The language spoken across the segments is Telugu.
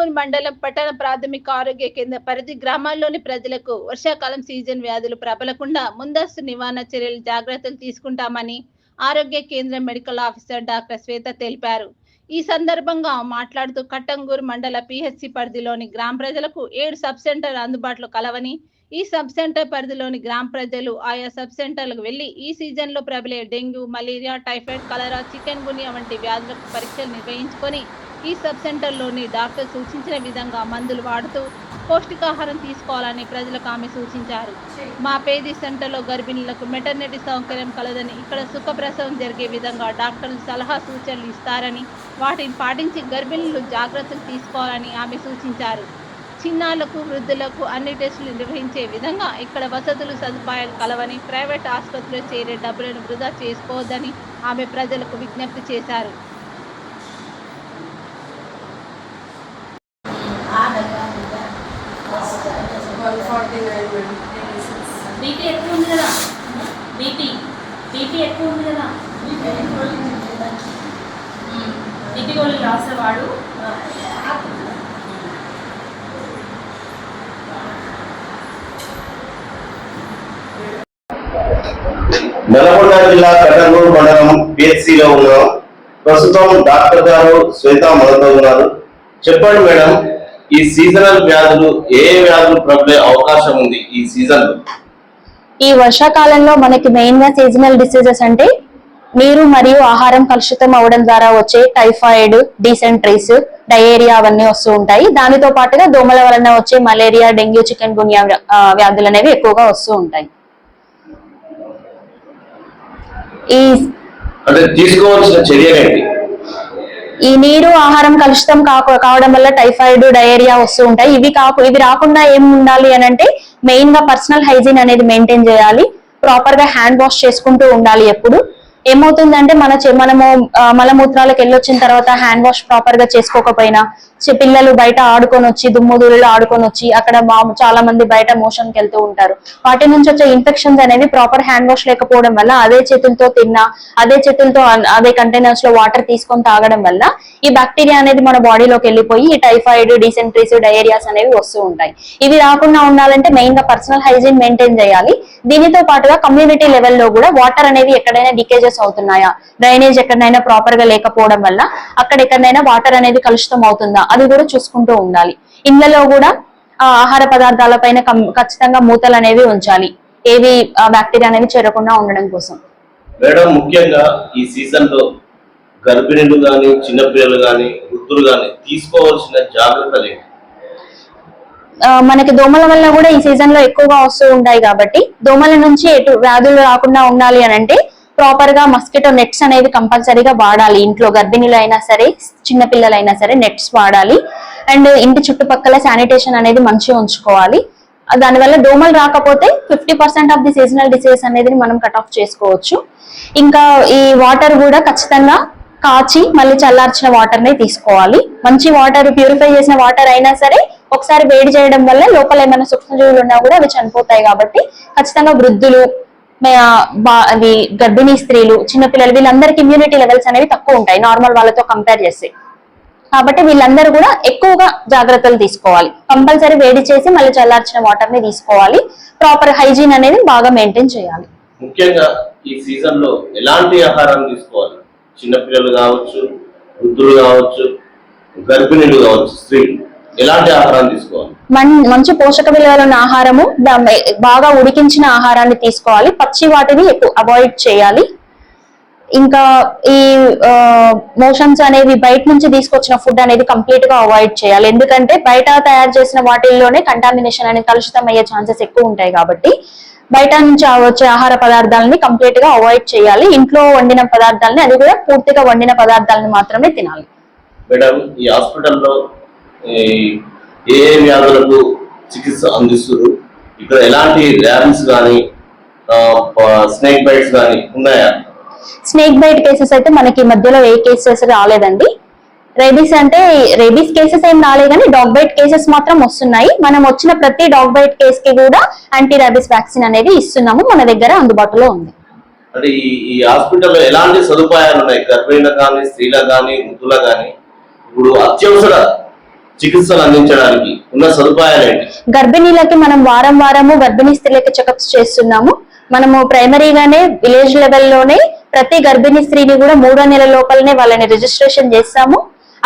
కట్టంగూరు మండలం పట్టణ ప్రాథమిక ఆరోగ్య కేంద్ర పరిధి గ్రామాల్లోని ప్రజలకు వర్షాకాలం సీజన్ వ్యాధులు ప్రబలకుండా ముందస్తు నివారణ చర్యలు జాగ్రత్తలు తీసుకుంటామని ఆరోగ్య కేంద్ర మెడికల్ ఆఫీసర్ డాక్టర్ శ్వేత తెలిపారు. ఈ సందర్భంగా మాట్లాడుతూ కట్టంగూరు మండల పిహెచ్సి పరిధిలోని గ్రామ ప్రజలకు ఏడు సబ్ సెంటర్ అందుబాటులో కలవని ఈ సబ్ సెంటర్ పరిధిలోని గ్రామ ప్రజలు ఆయా సబ్ సెంటర్లకు వెళ్ళి ఈ సీజన్లో ప్రబలే dengue malaria typhoid cholera chikungunya వంటి వ్యాధులకు పరీక్షలు నిర్వహించుకొని ఈ సబ్ సెంటర్లోని డాక్టర్ సూచించిన విధంగా మందులు వాడుతూ పౌష్టికాహారం తీసుకోవాలని ప్రజలకు ఆమె సూచించారు. మా పేది సెంటర్లో గర్భిణులకు మెటర్నిటీ సౌకర్యం కలదని ఇక్కడ సుఖప్రసవం జరిగే విధంగా డాక్టర్లు సలహా సూచనలు ఇస్తారని వాటిని పాటించి గర్భిణులు జాగ్రత్తలు తీసుకోవాలని ఆమె సూచించారు. చిన్నాలకు వృద్ధులకు అన్ని టెస్టులు నిర్వహించే విధంగా ఇక్కడ వసతులు సదుపాయాలు కలవని ప్రైవేట్ ఆసుపత్రిలో చేరే డబ్బులను వృధా చేసుకోవద్దని ఆమె ప్రజలకు విజ్ఞప్తి చేశారు one forty nine madam BP ఎక్కువ ఉంది కదా బీపీ. బీపీ ఎక్కువ ఉంది కదా. బీపీ గోళీలు రాసే వాడు నల్గొండ జిల్లా కటంగూరు మండలం పిహెచ్సిలో ఉన్నాం ప్రస్తుతం డాక్టర్ గారు శ్వేత మనతో ఉన్నారు. చెప్పండి మేడం ఈ సీజనల్ వ్యాధులు ఏ ఏ వ్యాధులు ప్రబలే అవకాశం ఉంది ఈ సీజన్లో ఈ వర్షాకాలంలో మనకి మెయిన్గా సీజనల్ డిసీజెస్ అంటే నీరు మరియు ఆహారం కలుషితం అవడం ద్వారా వచ్చే టైఫాయిడ్ డీసెంట్రీస్ డయేరియా అవన్నీ వస్తూ ఉంటాయి. దానితో పాటుగా దోమల వలన వచ్చే మలేరియా డెంగ్యూ చికెన్ గున్యా వ్యాధులు అనేవి ఎక్కువగా వస్తూ ఉంటాయి. ఈ అంటే తీసుకోవాల్సిన చర్యలేంటి? ఈ నీరు ఆహారం కలుషితం కాక కావడం వల్ల టైఫాయిడ్ డయేరియా వస్తూ ఉంటాయి. ఇవి కాకు ఇవి రాకుండా ఏం ఉండాలి అని అంటే మెయిన్గా పర్సనల్ హైజీన్ అనేది మెయింటైన్ చేయాలి. ప్రాపర్గా హ్యాండ్ వాష్ చేసుకుంటూ ఉండాలి ఎప్పుడు. ఏమవుతుందంటే మన మనము మలమూత్రాలకు వెళ్ళొచ్చిన తర్వాత హ్యాండ్ వాష్ ప్రాపర్గా చేసుకోకపోయినా పిల్లలు బయట ఆడుకొని వచ్చి దుమ్ము ధూళిలో ఆడుకొని వచ్చి అక్కడ చాలా మంది బయట మోషన్కి వెళ్తూ ఉంటారు. వాటి నుంచి వచ్చే ఇన్ఫెక్షన్స్ అనేవి ప్రాపర్ హ్యాండ్ వాష్ లేకపోవడం వల్ల అదే చేతులతో తిన్నా అదే చేతులతో అదే కంటైనర్స్లో వాటర్ తీసుకొని తాగడం వల్ల ఈ బ్యాక్టీరియా అనేది మన బాడీలోకి వెళ్ళిపోయి ఈ టైఫాయిడ్ డీసెంట్రీస్ డయేరియాస్ అనేవి వస్తూ ఉంటాయి. ఇవి రాకుండా ఉండాలంటే మెయిన్గా పర్సనల్ హైజీన్ మెయింటైన్ చేయాలి. దీనితో పాటుగా కమ్యూనిటీ లెవెల్లో కూడా వాటర్ అనేవి ఎక్కడైనా లీకేజెస్ అవుతున్నాయా? డ్రైనేజ్ ఎక్కడైనా ప్రాపర్గా లేకపోవడం వల్ల అక్కడ ఎక్కడైనా వాటర్ అనేది కలుషితం అవుతుందా? అది కూడా చూసుకుంటూ ఉండాలి. ఇళ్ళలో కూడా ఆహార పదార్థాల పైన ఖచ్చితంగా మూతలు అనేవి ఉంచాలి. ఏవి బ్యాక్టీరియా అనేవి చేరకుండా ఉండడం కోసం. మేడం ముఖ్యంగా ఈ సీజన్లో గర్భిణులు గాని చిన్నపిల్లలు గాని వృద్ధులు గాని తీసుకోవాల్సిన జాగ్రత్తలు ఏంటి? మనకి దోమల వల్ల కూడా ఈ సీజన్లో ఎక్కువగా వస్తూ ఉంటాయి కాబట్టి దోమల నుంచి ఎటు వ్యాధులు రాకుండా ఉండాలి అని అంటే ప్రాపర్గా మస్కిటో నెట్స్ అనేది కంపల్సరీగా వాడాలి. ఇంట్లో గర్భిణీలు అయినా సరే చిన్న పిల్లలైనా సరే నెట్స్ వాడాలి. అండ్ ఇంటి చుట్టుపక్కల శానిటేషన్ అనేది మంచిగా ఉంచుకోవాలి. దానివల్ల దోమలు రాకపోతే fifty percent of the seasonal diseases అనేది మనం కట్ ఆఫ్ చేసుకోవచ్చు. ఇంకా ఈ వాటర్ కూడా ఖచ్చితంగా కాచి మళ్ళీ చల్లార్చిన వాటర్ నే తీసుకోవాలి. మంచి వాటర్ ప్యూరిఫై చేసిన వాటర్ అయినా సరే ఒకసారి వేడి చేయడం వల్ల లోపల ఏమైనా సూక్ష్మజీవులు ఉన్నా కూడా అవి చనిపోతాయి కాబట్టి ఖచ్చితంగా వృద్ధులు అది గర్భిణీ స్త్రీలు చిన్నపిల్లలు వీళ్ళందరికి ఇమ్యూనిటీ లెవెల్స్ అనేవి తక్కువ ఉంటాయి నార్మల్ వాళ్ళతో కంపేర్ చేస్తే. కాబట్టి వీళ్ళందరూ కూడా ఎక్కువగా జాగ్రత్తలు తీసుకోవాలి. కంపల్సరీ వేడి చేసి మళ్ళీ చల్లార్చిన వాటర్ని తీసుకోవాలి. ప్రాపర్ హైజీన్ అనేది బాగా మెయింటైన్ చేయాలి. ముఖ్యంగా ఈ సీజన్లో ఎలాంటి ఆహారం తీసుకోవాలి? చిన్నపిల్లలు కావచ్చు వృద్ధులు కావచ్చు గర్భిణీలు కావచ్చు స్త్రీలు. ఎలాంటి ఆహారం తీసుకోవాలి? మంచి పోషక విలువలు ఉన్న ఆహారము బాగా ఉడికించిన ఆహారాన్ని తీసుకోవాలి. పచ్చి వాటిని ఎక్కువ అవాయిడ్ చేయాలి. ఇంకా ఈ మోషన్స్ అనేవి బయట నుంచి తీసుకొచ్చిన ఫుడ్ అనేది కంప్లీట్గా అవాయిడ్ చేయాలి. ఎందుకంటే బయట తయారు చేసిన వాటిల్లోనే కంటామినేషన్ అనేది కలుషితం అయ్యే ఛాన్సెస్ ఎక్కువ ఉంటాయి కాబట్టి బయట నుంచి వచ్చే ఆహార పదార్థాలని కంప్లీట్గా అవాయిడ్ చేయాలి. ఇంట్లో వండిన పదార్థాలని అది కూడా పూర్తిగా వండిన పదార్థాలని మాత్రమే తినాలి. మేడం ఈ హాస్పిటల్లో ఏ ఏ వ్యాధులకు చికిత్స అందిస్తారు ఇక్కడ ఎలాంటి ర్యాబ్స్ కానీ స్నేక్ బైట్స్ కానీ ఉన్నాయా? స్నేక్ బైట్ కేసెస్ అయితే మనకి మధ్యలో ఏ కేసెస్ రాలేదండి. రేబీస్ అంటే రేబీస్ కేసెస్ ఏం రాలేదు కానీ డాగ్ బైట్ కేసెస్ మాత్రం వస్తున్నాయి. మనం వచ్చిన ప్రతి డాగ్ బైట్ కేస్కి కూడా యాంటీ రేబీస్ వ్యాక్సిన్ అనేది ఇస్తున్నాము. మన దగ్గర అందుబాటులో ఉంది. అంటే ఈ ఈ హాస్పిటల్లో ఎలాంటి సదుపాయాలు ఉన్నాయి? గర్భిణులకు కానీ స్త్రీలకు కానీ వృద్ధులకు కానీ? ఇప్పుడు అత్యవసర చికిత్సలు అందించడానికి ఉన్న సదుపాయాలు ఏంటి? గర్భిణీలకి మనం వారం వారము గర్భిణీ స్త్రీలకి చెకప్స్ చేస్తున్నాము. మనము ప్రైమరీగానే విలేజ్ లెవెల్లోనే ప్రతి గర్భిణీ స్త్రీని కూడా మూడో నెల లోపలనే వాళ్ళని రిజిస్ట్రేషన్ చేస్తాము.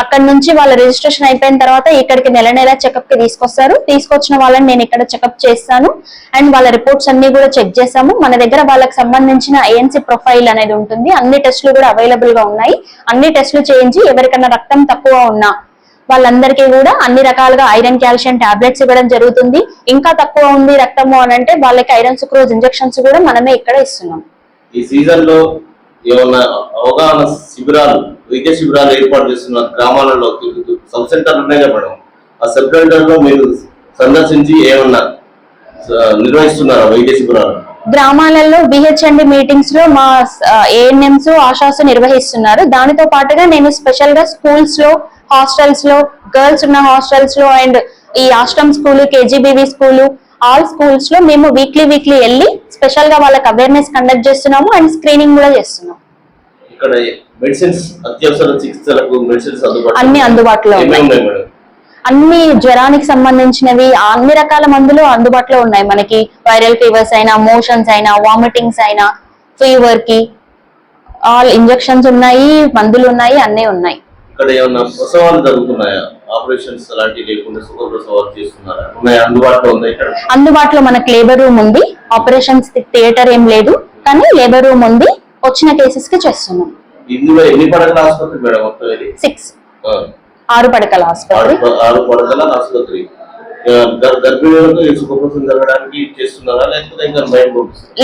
అక్కడ నుంచి వాళ్ళ రిజిస్ట్రేషన్ అయిపోయిన తర్వాత ఇక్కడికి నెల నెల చెకప్కి తీసుకొస్తారు. తీసుకొచ్చిన వాళ్ళని నేను ఇక్కడ చెకప్ చేస్తాను. అండ్ వాళ్ళ రిపోర్ట్స్ అన్ని కూడా చెక్ చేసాము మన దగ్గర వాళ్ళకి సంబంధించిన ఐఎన్సీ ప్రొఫైల్ అనేది ఉంటుంది. అన్ని టెస్టులు కూడా అవైలబుల్గా ఉన్నాయి. అన్ని టెస్టులు చేయించి ఎవరికైనా రక్తం తక్కువ ఉన్నా వాళ్ళందరికీ కూడా అన్ని రకాలుగా ఐరన్ కాల్షియం టాబ్లెట్స్ ఇవ్వడం జరుగుతుంది. ఇంకా తక్కువ ఉంది రక్తము అని అంటే వాళ్ళకి ఐరన్ సుక్రోజ్ ఇంజెక్షన్స్ కూడా మనమే ఇక్కడ ఇస్తున్నాం. ఈ సీజన్లో ఏమన్నా అవగాహన శిబిరాలు వైద్య శిబిరాలు ఏర్పాటు చేస్తున్నారు గ్రామాలలో సబ్ సెంటర్లు ఉన్నాయి కదా మేడం? ఆ సబ్ సెంటర్లో మీరు సందర్శించి ఏమన్నా నిర్వహిస్తున్నారా వైద్య శిబిరాలు? గ్రామాలలో బిహెచ్ఎండి మీటింగ్స్లో మా ఏఎన్ఎంస్ ఆశాస్ నిర్వహిస్తున్నారు. దానితో పాటుగా నేను స్పెషల్గా స్కూల్స్లో హాస్టల్స్లో గర్ల్స్ ఉన్న హాస్టల్స్లో అండ్ ఈ ashram school KGBV school all స్కూల్స్లో మేము వీక్లీ వీక్లీ వెళ్ళి స్పెషల్గా వాళ్ళకి అవేర్నెస్ కండక్ట్ చేస్తున్నాము అండ్ స్క్రీనింగ్ కూడా చేస్తున్నాం ఇక్కడ మెడిసిన్స్ అత్యవసర చికిత్సలకు మెడిసిన్స్ అందుబాటులో అన్ని అందుబాటులో ఉన్నాయి? అన్ని జ్వరానికి సంబంధించినవి అన్ని రకాల మందులు అందుబాటులో ఉన్నాయి మనకి. వైరల్ ఫీవర్స్ అయినా మోషన్స్ అయినా వామిటింగ్స్ అయినా ఫీవర్కి ఆల్ ఇంజెక్షన్స్ ఉన్నాయి మందులు ఉన్నాయి అన్ని ఉన్నాయి. ఇక్కడ ఏమన్నా ప్రసవాలు జరుగుతున్నాయా? ఆపరేషన్స్ అలాంటివి లేకుండా సుఖ ప్రసవాలు చేస్తున్నారా? ఉన్నాయి? అందుబాటులో ఉందా ఇక్కడ? అందుబాటులో మనకి లేబర్ రూమ్ ఉంది. ఆపరేషన్స్ థియేటర్ ఏం లేదు. కానీ లేబర్ రూమ్ ఉంది. వచ్చిన కేసెస్కి చేస్తున్నాం. ఇందులో ఎన్ని పడకల ఆసుపత్రి మేడం మొత్తం ఇది? సిక్స్ ఆరు పడకల ఆసుపత్రి. ఆరు పడకల ఆసుపత్రి. గర్భిణులకు జరగడానికి చేస్తున్నారా? లేకపోతే ఇంకా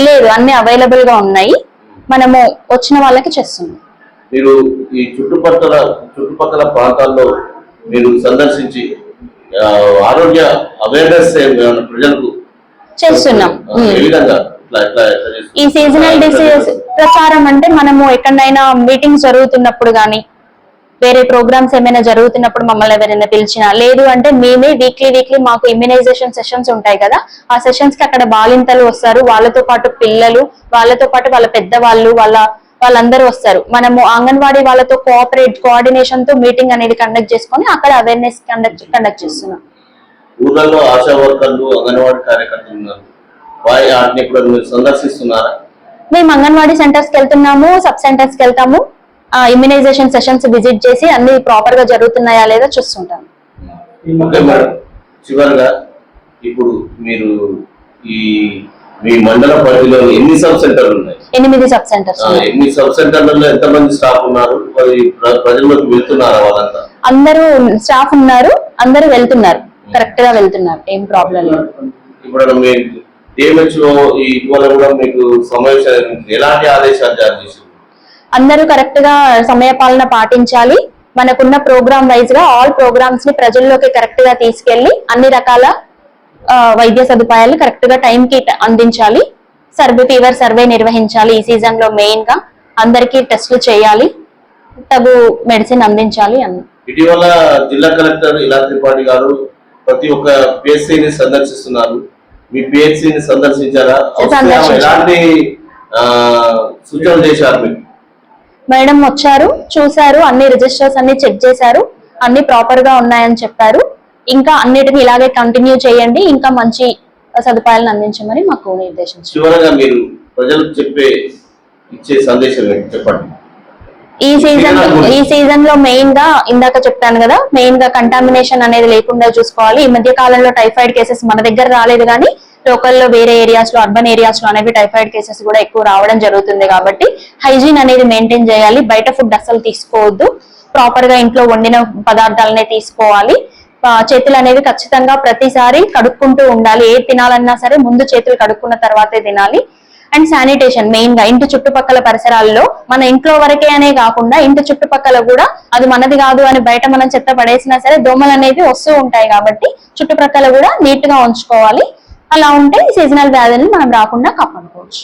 లేదు అన్ని అవైలబుల్గా ఉన్నాయి. మనము వచ్చిన వాళ్ళకి చేస్తున్నాం. మీరు ఈ చుట్టుపక్కల చుట్టుపక్కల ప్రాంతాల్లో మీరు సందర్శించి ఆరోగ్య అవేర్నెస్ ప్రజలకు చేస్తున్నాం? ఈ సీజనల్ డిసీజెస్ ప్రచారం అంటే మనము ఎక్కడైనా మీటింగ్స్ జరుగుతున్నప్పుడు గానీ వేరే ప్రోగ్రామ్స్ ఏమైనా జరుగుతున్నప్పుడు మమ్మల్ని ఎవరైనా పిలిచినా లేదు అంటే మేమే వీక్లీ వీక్లీ మాకు ఇమ్యునైజేషన్ సెషన్స్ ఉంటాయి కదా ఆ సెషన్స్కి అక్కడ బాలింతలు వస్తారు. వాళ్ళతో పాటు పిల్లలు వాళ్ళతో పాటు వాళ్ళ పెద్దవాళ్ళు వాళ్ళ వాళ్ళందరూ వస్తారు. మనము అంగన్వాడీ వాళ్ళతో కోఆపరేట్ కోఆర్డినేషన్తో మీటింగ్ అనేది కండక్ట్ చేసుకొని అక్కడ అవేర్నెస్ కండక్ట్ కండక్ట్ చేస్తున్నాం. ఊర్లలో ఆశా వర్కర్లు అంగన్వాడీ కార్యకర్తలు ఉన్నారు వాటిని మీరు సందర్శిస్తున్నారా? మేము అంగన్వాడీ సెంటర్స్కి వెళ్తున్నాము సబ్ సెంటర్స్కి వెళ్తాము. ఇమ్యునైజేషన్ సెషన్స్ విజిట్ చేసి అన్ని ప్రాపర్గా జరుగుతున్నాయా లేదా చూస్తుంటాం. చివరిగా ఇప్పుడు మీరు ఈ మీ మండల పరిధిలో ఎన్ని సబ్ సెంటర్లు ఉన్నాయి? ఎనిమిది సబ్ సెంటర్స్. ఎన్ని సబ్ సెంటర్లలో ఎంత మంది స్టాఫ్ ఉన్నారు? మరి ప్ర- ప్రజల్లోకి వెళ్తున్నారా వాళ్ళంతా? అందరూ స్టాఫ్ ఉన్నారు అందరూ వెళ్తున్నారు. కరెక్ట్గా వెళ్తున్నారు ఏం ప్రాబ్లం లేదు. ఇప్పుడు మీ ఇటీవల కూడా మీకు ఎలాంటి ఆదేశాలు జారీ చేసింది అందరూ కరెక్ట్గా సమయపాలన పాటించాలి. మనకున్న ప్రోగ్రామ్ వైజ్గా ఆల్ ప్రోగ్రామ్స్ని ప్రజల్లోకి కరెక్ట్గా తీసుకెళ్ళి అన్ని రకాల వైద్య సదుపాయాలు కరెక్ట్గా టైం కి అందించాలి. సర్వే ఫీవర్ సర్వే నిర్వహించాలి ఈ సీజన్లో మెయిన్గా. అందరికీ టెస్టులు చేయాలి. తగు మెడిసిన్ అందించాలి అని ఇటీవల జిల్లా కలెక్టర్ ఇలా త్రిపాఠి గారు ప్రతి ఒక్క PSC ని సందర్శిస్తున్నారు. మీ PSC ని సందర్శించారా. ఎలాంటి సూచనలు చేశారు మీకు మేడం వచ్చారు చూశారు అన్ని రిజిస్టర్స్ అన్ని చెక్ చేశారు అన్ని ప్రాపర్గా ఉన్నాయని చెప్పారు. ఇంకా అన్నిటిని ఇలాగే కంటిన్యూ చేయండి. ఇంకా మంచి సదుపాయాలను అందించమని మాకు నిర్దేశించారు. చివరగా మీరు ప్రజలకు చెప్పే ఇచ్చే సందేశం ఏంటి? చెప్పండి. ఈ సీజన్ ఈ సీజన్లో మెయిన్గా ఇందాక చెప్పాను కదా మెయిన్గా కంటామినేషన్ అనేది లేకుండా చూసుకోవాలి. ఈ మధ్య కాలంలో టైఫాయిడ్ కేసెస్ మన దగ్గర రాలేదు కానీ లోకల్లో వేరే ఏరియాస్లో అర్బన్ ఏరియాస్లో అనేవి టైఫాయిడ్ కేసెస్ కూడా ఎక్కువ రావడం జరుగుతుంది కాబట్టి హైజీన్ అనేది మెయింటైన్ చేయాలి. బయట ఫుడ్ అస్సలు తీసుకోవద్దు. ప్రాపర్గా ఇంట్లో వండిన పదార్థాలనే తీసుకోవాలి. చేతులు అనేవి ఖచ్చితంగా ప్రతిసారి కడుక్కుంటూ ఉండాలి. ఏది తినాలన్నా సరే ముందు చేతులు కడుక్కున్న తర్వాతే తినాలి. అండ్ శానిటేషన్ మెయిన్గా ఇంటి చుట్టుపక్కల పరిసరాల్లో మన ఇంట్లో వరకే అనే కాకుండా ఇంటి చుట్టుపక్కల కూడా అది మనది కాదు అని బయట మనం చెత్త పడేసినా సరే దోమలు అనేవి వస్తూ ఉంటాయి కాబట్టి చుట్టుపక్కల కూడా నీట్గా ఉంచుకోవాలి. అలా ఉంటే సీజనల్ వ్యాధులను మనం రాకుండా కాపాడుకోవచ్చు.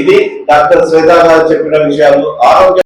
ఇది డాక్టర్ శ్వేత గారు చెప్పిన విషయాలు. ఆరోగ్య